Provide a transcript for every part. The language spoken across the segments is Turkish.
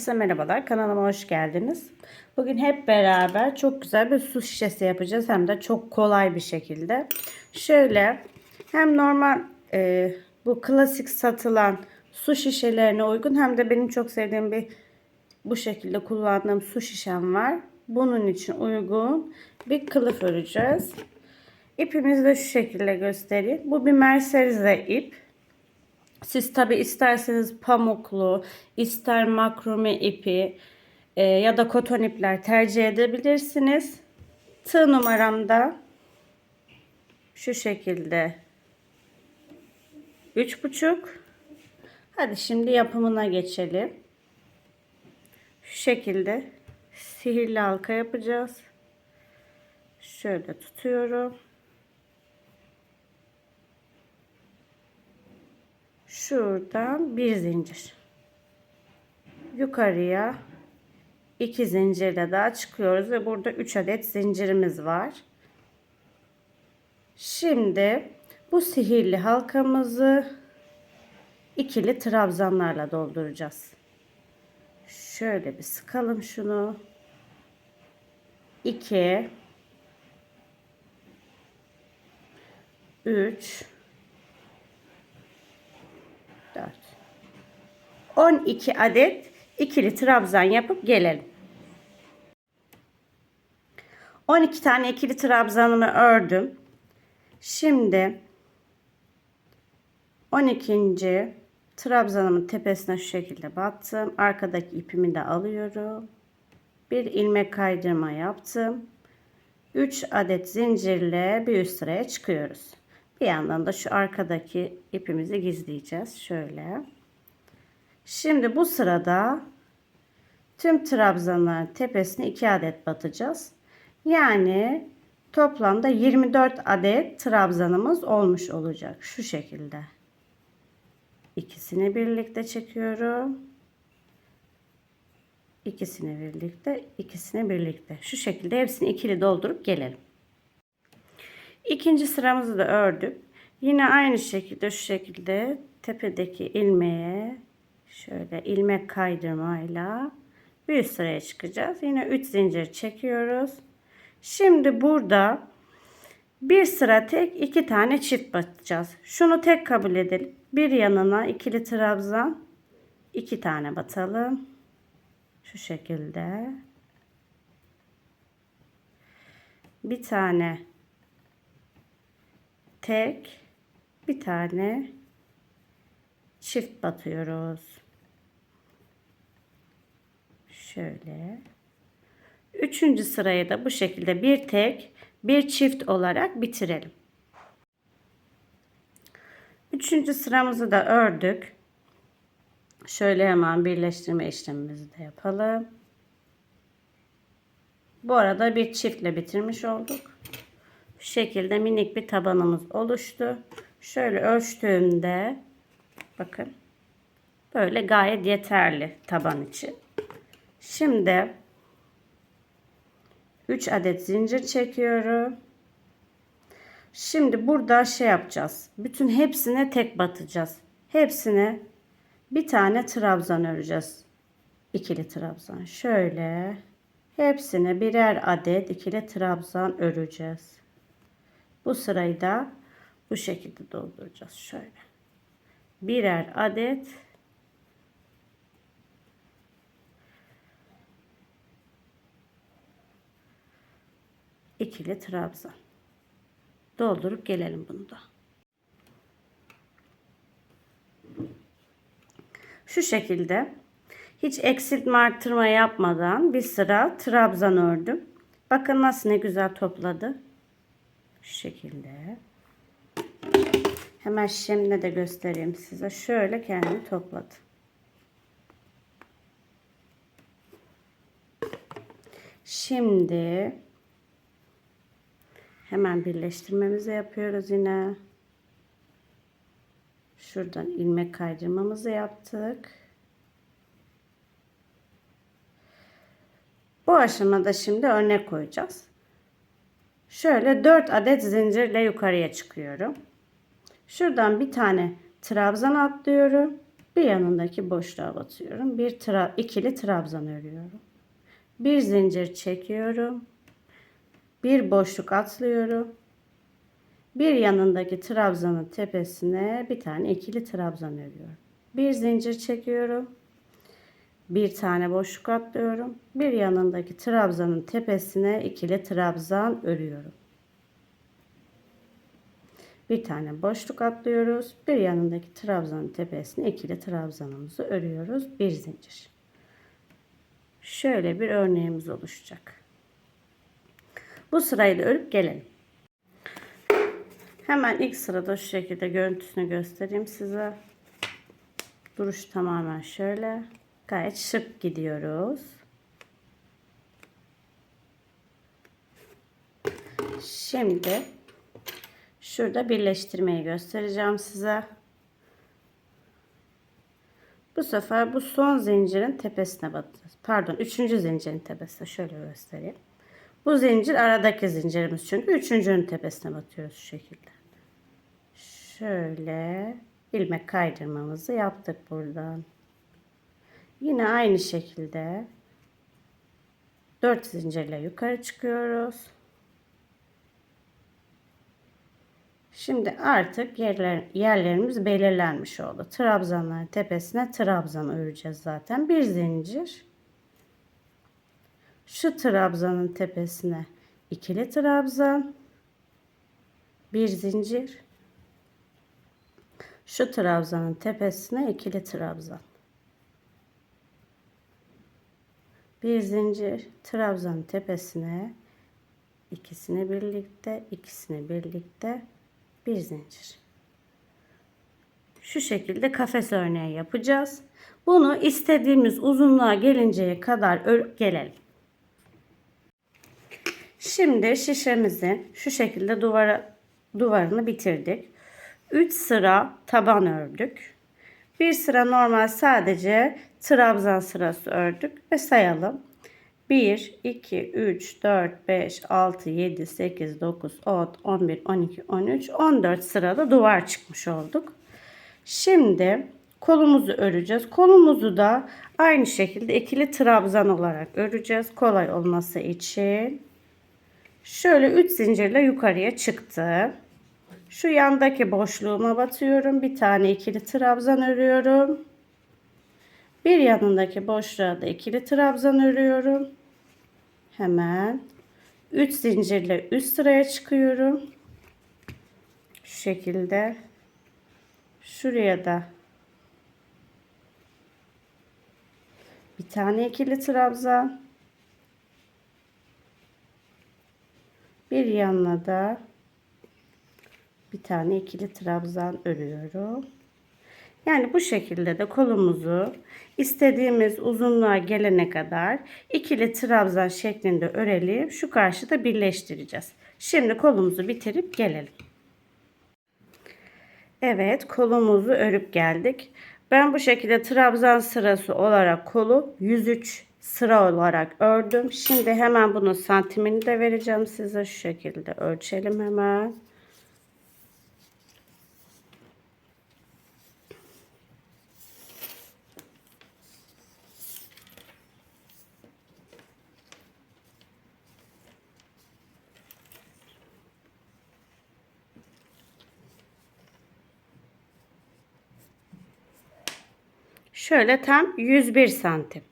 Herkese merhabalar. Kanalıma hoş geldiniz. Bugün hep beraber çok güzel bir su şişesi yapacağız. Hem de çok kolay bir şekilde. Şöyle hem normal e, bu klasik satılan su şişelerine uygun hem de benim çok sevdiğim bir bu şekilde kullandığım su şişem var. Bunun için uygun bir kılıf öreceğiz. İpimizi de şu şekilde göstereyim. Bu bir merserize ip. Siz tabi isterseniz pamuklu, ister makrome ipi e, ya da koton ipler tercih edebilirsiniz. Tığ numaramda şu şekilde üç buçuk. Hadi şimdi yapımına geçelim. Şu şekilde sihirli halka yapacağız. Şöyle tutuyorum. Şuradan bir zincir yukarıya iki zincirle daha çıkıyoruz ve burada 3 adet zincirimiz var. Şimdi bu sihirli halkamızı ikili trabzanlarla dolduracağız. Şöyle bir sıkalım şunu. 2 3 4 12 adet ikili trabzan yapıp gelelim. 12 tane ikili trabzanımı ördüm. Şimdi 12. trabzanımın tepesine şu şekilde battım. Arkadaki ipimi de alıyorum. Bir ilmek kaydırma yaptım. 3 adet zincirle bir üst sıraya çıkıyoruz. Bir yandan da şu arkadaki ipimizi gizleyeceğiz. Şöyle. Şimdi bu sırada tüm trabzanların tepesine 2 adet batacağız. Yani toplamda 24 adet trabzanımız olmuş olacak. Şu şekilde. İkisini birlikte çekiyorum. İkisini birlikte, ikisini birlikte. Şu şekilde hepsini ikili doldurup gelelim. İkinci sıramızı da ördük. Yine aynı şekilde şu şekilde tepedeki ilmeğe şöyle ilmek kaydırmayla bir sıraya çıkacağız. Yine 3 zincir çekiyoruz. Şimdi burada bir sıra tek iki tane çift batacağız. Şunu tek kabul edelim. Bir yanına ikili trabzan iki tane batalım. Şu şekilde. Bir tane tek bir tane çift batıyoruz. Şöyle. Üçüncü sırayı da bu şekilde bir tek bir çift olarak bitirelim. Üçüncü sıramızı da ördük. Şöyle hemen birleştirme işlemimizi de yapalım. Bu arada bir çiftle bitirmiş olduk. Şu şekilde minik bir tabanımız oluştu. Şöyle ölçtüğümde bakın böyle gayet yeterli taban için. Şimdi 3 adet zincir çekiyorum. Şimdi burada şey yapacağız. Bütün hepsine tek batacağız. Hepsine bir tane trabzan öreceğiz. İkili trabzan. Şöyle hepsine birer adet ikili trabzan öreceğiz. Bu sırayı da bu şekilde dolduracağız. Şöyle. Birer adet ikili trabzan. Doldurup gelelim bunu da. Şu şekilde hiç eksiltme arttırma yapmadan bir sıra trabzan ördüm. Bakın nasıl ne güzel topladı. Şu şekilde. Hemen şimdi de göstereyim size. Şöyle kendini topladı. Şimdi hemen birleştirmemizi yapıyoruz yine. Şuradan ilmek kaydırmamızı yaptık. Bu aşamada şimdi örnek koyacağız. Şöyle 4 adet zincirle yukarıya çıkıyorum. Şuradan bir tane trabzan atlıyorum. Bir yanındaki boşluğa batıyorum. Bir tra ikili trabzan örüyorum. Bir zincir çekiyorum. Bir boşluk atlıyorum. Bir yanındaki trabzanın tepesine bir tane ikili trabzan örüyorum. Bir zincir çekiyorum. Bir tane boşluk atlıyorum. Bir yanındaki trabzanın tepesine ikili trabzan örüyorum. Bir tane boşluk atlıyoruz. Bir yanındaki trabzanın tepesine ikili trabzanımızı örüyoruz. Bir zincir. Şöyle bir örneğimiz oluşacak. Bu sırayla örüp gelelim. Hemen ilk sırada şu şekilde görüntüsünü göstereyim size. Duruş tamamen şöyle. Gayet şık gidiyoruz. Şimdi şurada birleştirmeyi göstereceğim size. Bu sefer bu son zincirin tepesine batacağız. Pardon, üçüncü zincirin tepesine şöyle göstereyim. Bu zincir aradaki zincirimiz çünkü üçüncünün tepesine batıyoruz şu şekilde. Şöyle ilmek kaydırmamızı yaptık buradan. Yine aynı şekilde 4 zincirle yukarı çıkıyoruz. Şimdi artık yerler, yerlerimiz belirlenmiş oldu. Trabzanların tepesine trabzan öreceğiz zaten. Bir zincir. Şu trabzanın tepesine ikili trabzan. Bir zincir. Şu trabzanın tepesine ikili trabzan. Bir zincir trabzanın tepesine ikisini birlikte, ikisini birlikte bir zincir. Şu şekilde kafes örneği yapacağız. Bunu istediğimiz uzunluğa gelinceye kadar örüp gelelim. Şimdi şişemizin şu şekilde duvara duvarını bitirdik. 3 sıra taban ördük. Bir sıra normal sadece trabzan sırası ördük ve sayalım. 1, 2, 3, 4, 5, 6, 7, 8, 9, 10, 11, 12, 13, 14 sırada duvar çıkmış olduk. Şimdi kolumuzu öreceğiz. Kolumuzu da aynı şekilde ikili trabzan olarak öreceğiz. Kolay olması için. Şöyle 3 zincirle yukarıya çıktı. Şu yandaki boşluğuma batıyorum. Bir tane ikili trabzan örüyorum. Bir yanındaki boşluğa da ikili trabzan örüyorum. Hemen 3 zincirle üst sıraya çıkıyorum. Şu şekilde. Şuraya da bir tane ikili trabzan. Bir yanına da bir tane ikili trabzan örüyorum. Yani bu şekilde de kolumuzu istediğimiz uzunluğa gelene kadar ikili trabzan şeklinde örelim. Şu karşıda birleştireceğiz. Şimdi kolumuzu bitirip gelelim. Evet kolumuzu örüp geldik. Ben bu şekilde trabzan sırası olarak kolu 103 sıra olarak ördüm. Şimdi hemen bunun santimini de vereceğim size. Şu şekilde ölçelim hemen. Şöyle tam 101 santim.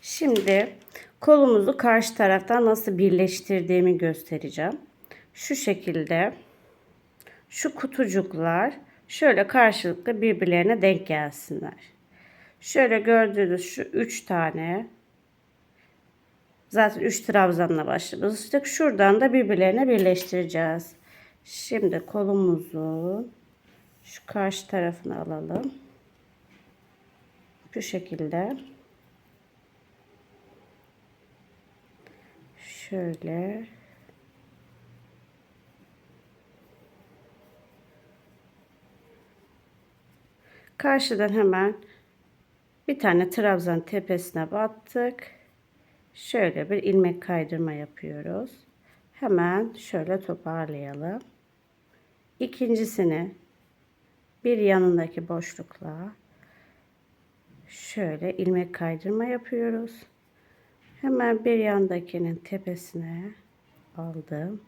Şimdi kolumuzu karşı taraftan nasıl birleştirdiğimi göstereceğim. Şu şekilde şu kutucuklar şöyle karşılıklı birbirlerine denk gelsinler. Şöyle gördüğünüz şu 3 tane zaten 3 trabzanla başlamıştık. Şuradan da birbirlerine birleştireceğiz. Şimdi kolumuzu şu karşı tarafını alalım. Bu şekilde. Şöyle. Karşıdan hemen bir tane trabzan tepesine battık. Şöyle bir ilmek kaydırma yapıyoruz. Hemen şöyle toparlayalım. İkincisini bir yanındaki boşlukla şöyle ilmek kaydırma yapıyoruz. Hemen bir yandakinin tepesine aldım.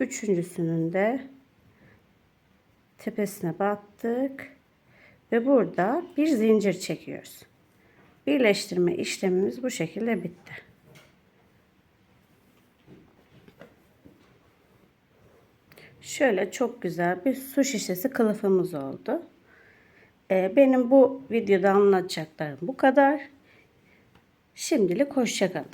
Üçüncüsünün de tepesine battık ve burada bir zincir çekiyoruz. Birleştirme işlemimiz bu şekilde bitti. Şöyle çok güzel bir su şişesi kılıfımız oldu. Ee, benim bu videoda anlatacaklarım bu kadar. Şimdilik hoşçakalın.